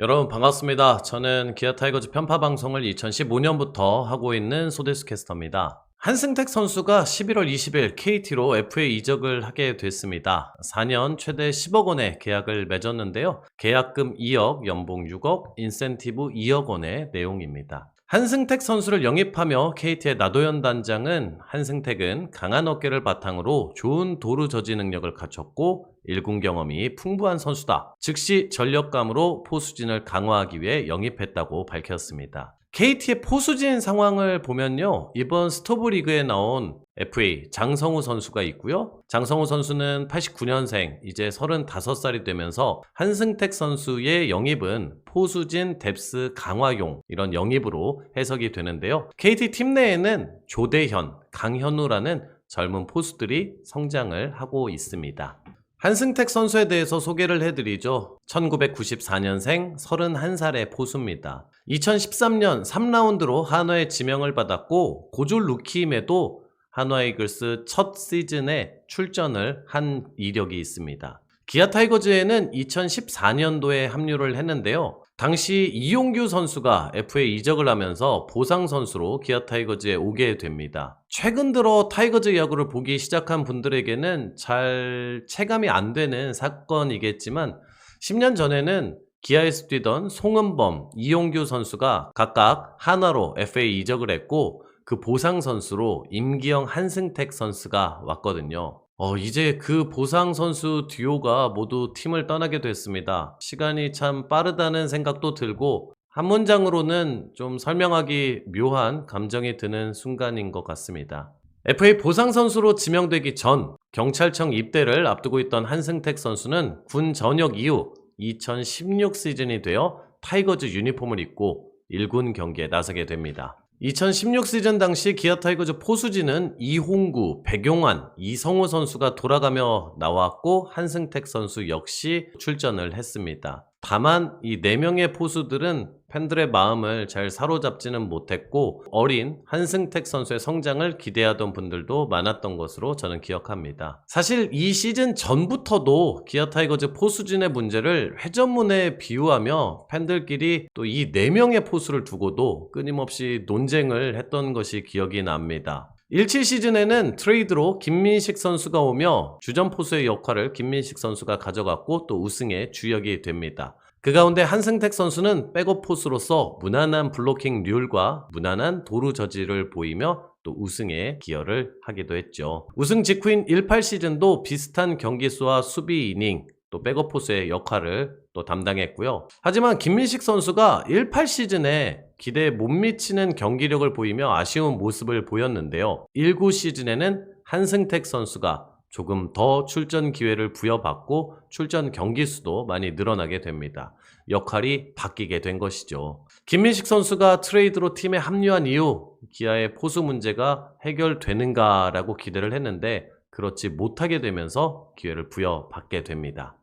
여러분 반갑습니다. 저는 기아 타이거즈 편파 방송을 2015년부터 하고 있는 소데스 캐스터입니다. 한승택 선수가 11월 20일 KT로 FA 이적을 하게 됐습니다. 4년 최대 10억 원의 계약을 맺었는데요. 계약금 2억, 연봉 6억, 인센티브 2억 원의 내용입니다. 한승택 선수를 영입하며 KT의 나도현 단장은 한승택은 강한 어깨를 바탕으로 좋은 도루 저지 능력을 갖췄고 1군 경험이 풍부한 선수다. 즉시 전력감으로 포수진을 강화하기 위해 영입했다고 밝혔습니다. KT의 포수진 상황을 보면요. 이번 스토브 리그에 나온 FA 장성우 선수가 있고요. 장성우 선수는 89년생, 이제 35살이 되면서 한승택 선수의 영입은 포수진 뎁스 강화용 이런 영입으로 해석이 되는데요. KT 팀 내에는 조대현, 강현우라는 젊은 포수들이 성장을 하고 있습니다. 한승택 선수에 대해서 소개를 해드리죠. 1994년생 31살의 포수입니다. 2013년 3라운드로 한화의 지명을 받았고 고졸 루키임에도 한화 이글스 첫 시즌에 출전을 한 이력이 있습니다. 기아 타이거즈에는 2014년도에 합류를 했는데요. 당시 이용규 선수가 FA 이적을 하면서 보상 선수로 기아 타이거즈에 오게 됩니다. 최근 들어 타이거즈 야구를 보기 시작한 분들에게는 잘 체감이 안 되는 사건이겠지만 10년 전에는 기아에서 뛰던 송은범, 이용규 선수가 각각 한화로 FA 이적을 했고 그 보상 선수로 임기영, 한승택 선수가 왔거든요. 어, 이제 그 보상 선수 듀오가 모두 팀을 떠나게 됐습니다. 시간이 참 빠르다는 생각도 들고 한 문장으로는 좀 설명하기 묘한 감정이 드는 순간인 것 같습니다. FA 보상 선수로 지명되기 전 경찰청 입대를 앞두고 있던 한승택 선수는 군 전역 이후 2016 시즌이 되어 타이거즈 유니폼을 입고 1군 경기에 나서게 됩니다. 2016 시즌 당시 기아 타이거즈 포수진은 이홍구, 백용환, 이성호 선수가 돌아가며 나왔고 한승택 선수 역시 출전을 했습니다. 다만 이 4명의 포수들은 팬들의 마음을 잘 사로잡지는 못했고 어린 한승택 선수의 성장을 기대하던 분들도 많았던 것으로 저는 기억합니다. 사실 이 시즌 전부터도 기아 타이거즈 포수진의 문제를 회전문에 비유하며 팬들끼리 또 이 4명의 포수를 두고도 끊임없이 논쟁을 했던 것이 기억이 납니다. 17 시즌에는 트레이드로 김민식 선수가 오며 주전 포수의 역할을 김민식 선수가 가져갔고 또 우승에 주역이 됩니다. 그 가운데 한승택 선수는 백업 포수로서 무난한 블로킹 률과 무난한 도루 저지를 보이며 또 우승에 기여를 하기도 했죠. 우승 직후인 18 시즌도 비슷한 경기 수와 수비 이닝 또 백업 포수의 역할을 또 담당했고요. 하지만 김민식 선수가 18 시즌에 기대에 못 미치는 경기력을 보이며 아쉬운 모습을 보였는데요. 19 시즌에는 한승택 선수가 조금 더 출전 기회를 부여받고 출전 경기 수도 많이 늘어나게 됩니다. 역할이 바뀌게 된 것이죠. 김민식 선수가 트레이드로 팀에 합류한 이후 기아의 포수 문제가 해결되는가라고 기대를 했는데 그렇지 못하게 되면서 기회를 부여받게 됩니다.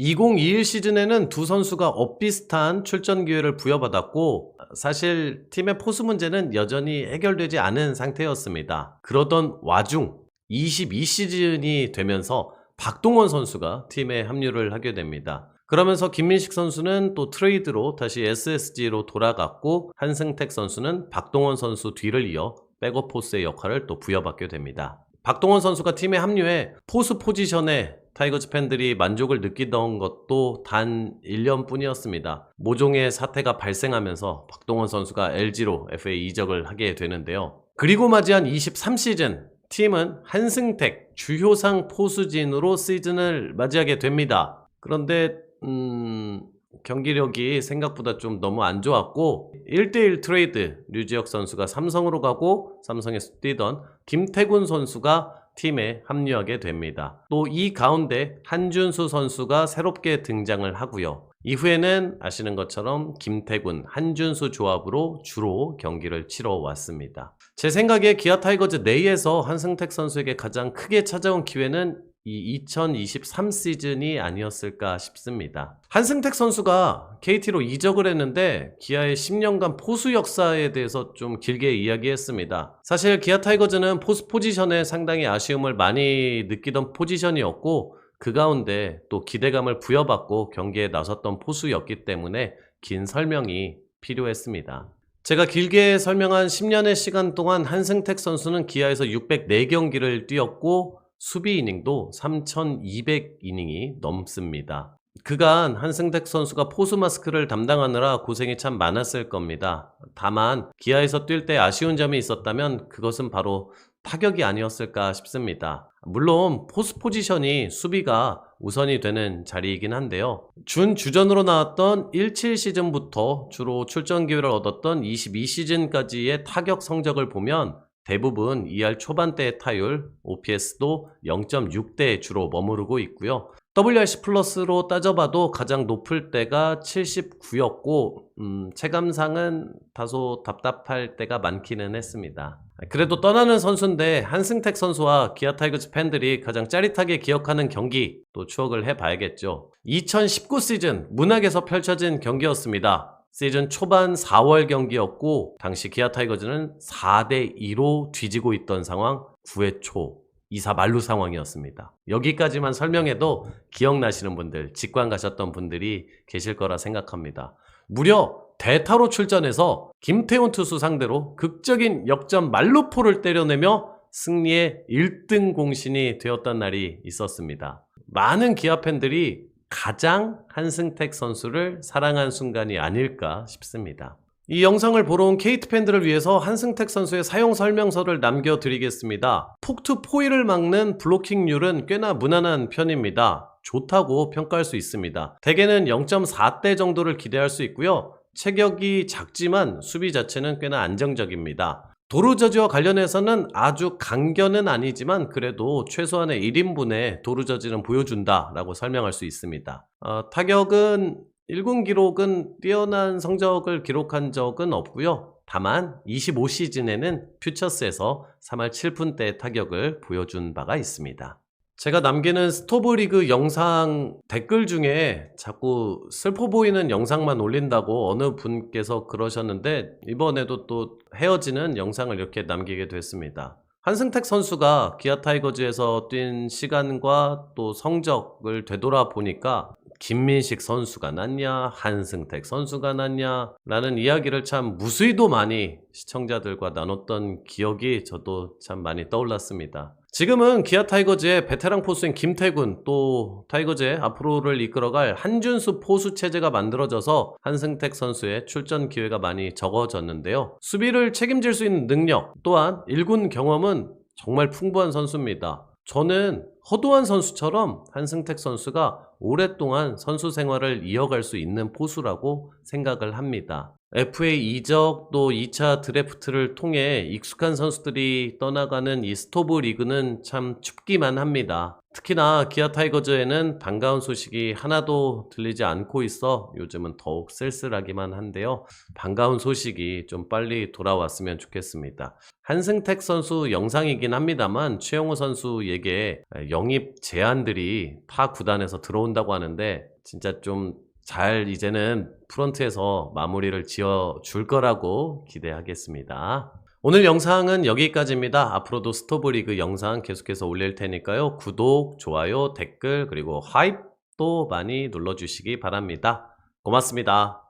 2021 시즌에는 두 선수가 엇비슷한 출전 기회를 부여받았고 사실 팀의 포수 문제는 여전히 해결되지 않은 상태였습니다. 그러던 와중 22 시즌이 되면서 박동원 선수가 팀에 합류를 하게 됩니다. 그러면서 김민식 선수는 또 트레이드로 다시 SSG로 돌아갔고 한승택 선수는 박동원 선수 뒤를 이어 백업 포스의 역할을 또 부여받게 됩니다. 박동원 선수가 팀에 합류해 포수 포지션에 타이거즈 팬들이 만족을 느끼던 것도 단 1년 뿐이었습니다. 모종의 사태가 발생하면서 박동원 선수가 LG로 FA 이적을 하게 되는데요. 그리고 맞이한 23시즌 팀은 한승택 주효상 포수진으로 시즌을 맞이하게 됩니다. 그런데 음, 경기력이 생각보다 좀 너무 안 좋았고 1대1 트레이드 류지혁 선수가 삼성으로 가고 삼성에서 뛰던 김태군 선수가 팀에 합류하게 됩니다. 또 이 가운데 한준수 선수가 새롭게 등장을 하고요. 이후에는 아시는 것처럼 김태군, 한준수 조합으로 주로 경기를 치러 왔습니다. 제 생각에 기아 타이거즈 내에서 한승택 선수에게 가장 크게 찾아온 기회는 이 2023 시즌이 아니었을까 싶습니다. 한승택 선수가 KT로 이적을 했는데 기아의 10년간 포수 역사에 대해서 좀 길게 이야기했습니다. 사실 기아 타이거즈는 포수 포지션에 상당히 아쉬움을 많이 느끼던 포지션이었고 그 가운데 또 기대감을 부여받고 경기에 나섰던 포수였기 때문에 긴 설명이 필요했습니다. 제가 길게 설명한 10년의 시간 동안 한승택 선수는 기아에서 604경기를 뛰었고 수비 이닝도 3,200이닝이 넘습니다. 그간 한승택 선수가 포수 마스크를 담당하느라 고생이 참 많았을 겁니다. 다만 기아에서 뛸 때 아쉬운 점이 있었다면 그것은 바로 타격이 아니었을까 싶습니다. 물론 포스 포지션이 수비가 우선이 되는 자리이긴 한데요. 준 주전으로 나왔던 17 시즌부터 주로 출전 기회를 얻었던 22 시즌까지의 타격 성적을 보면 대부분 2할 초반대의 타율, OPS도 0.6대에 주로 머무르고 있고요. WRC 플러스로 따져봐도 가장 높을 때가 79였고, 음, 체감상은 다소 답답할 때가 많기는 했습니다. 그래도 떠나는 선수인데 한승택 선수와 기아 타이거즈 팬들이 가장 짜릿하게 기억하는 경기 또 추억을 해봐야겠죠. 2019 시즌 문학에서 펼쳐진 경기였습니다. 시즌 초반 4월 경기였고 당시 기아 타이거즈는 4대 2로 뒤지고 있던 상황 9회 초 2사 만루 상황이었습니다. 여기까지만 설명해도 기억나시는 분들, 직관 가셨던 분들이 계실 거라 생각합니다. 무려 대타로 출전해서 김태훈 투수 상대로 극적인 역전 만루포를 때려내며 승리의 1등 공신이 되었던 날이 있었습니다. 많은 기아 팬들이 가장 한승택 선수를 사랑한 순간이 아닐까 싶습니다. 이 영상을 보러 온 케이트 팬들을 위해서 한승택 선수의 사용 설명서를 남겨드리겠습니다. 폭투 포위를 막는 블로킹률은 꽤나 무난한 편입니다. 좋다고 평가할 수 있습니다. 대개는 0.4대 정도를 기대할 수 있고요. 체격이 작지만 수비 자체는 꽤나 안정적입니다. 도루저지와 관련해서는 아주 강견은 아니지만 그래도 최소한의 1인분의 도루저지는 보여준다라고 설명할 수 있습니다. 어, 타격은 1군 기록은 뛰어난 성적을 기록한 적은 없고요. 다만 25시즌에는 퓨처스에서 3할 7푼대 타격을 보여준 바가 있습니다. 제가 남기는 스토브리그 영상 댓글 중에 자꾸 슬퍼 보이는 영상만 올린다고 어느 분께서 그러셨는데 이번에도 또 헤어지는 영상을 이렇게 남기게 됐습니다. 한승택 선수가 기아 타이거즈에서 뛴 시간과 또 성적을 되돌아 보니까 김민식 선수가 낫냐, 한승택 선수가 낫냐, 라는 이야기를 참 무수히도 많이 시청자들과 나눴던 기억이 저도 참 많이 떠올랐습니다. 지금은 기아 타이거즈의 베테랑 포수인 김태군 또 타이거즈의 앞으로를 이끌어갈 한준수 포수 체제가 만들어져서 한승택 선수의 출전 기회가 많이 적어졌는데요. 수비를 책임질 수 있는 능력 또한 1군 경험은 정말 풍부한 선수입니다. 저는 허도한 선수처럼 한승택 선수가 오랫동안 선수 생활을 이어갈 수 있는 포수라고 생각을 합니다. FA 이적 또 2차 드래프트를 통해 익숙한 선수들이 떠나가는 이 스토브 리그는 참 춥기만 합니다. 특히나 기아 타이거즈에는 반가운 소식이 하나도 들리지 않고 있어 요즘은 더욱 쓸쓸하기만 한데요. 반가운 소식이 좀 빨리 돌아왔으면 좋겠습니다. 한승택 선수 영상이긴 합니다만 최영호 선수에게 영입 제안들이 타 구단에서 들어온다고 하는데 진짜 좀 잘 이제는 프런트에서 마무리를 지어 줄 거라고 기대하겠습니다. 오늘 영상은 여기까지입니다. 앞으로도 스토브리그 영상 계속해서 올릴 테니까요. 구독, 좋아요, 댓글, 그리고 하입도 많이 눌러주시기 바랍니다. 고맙습니다.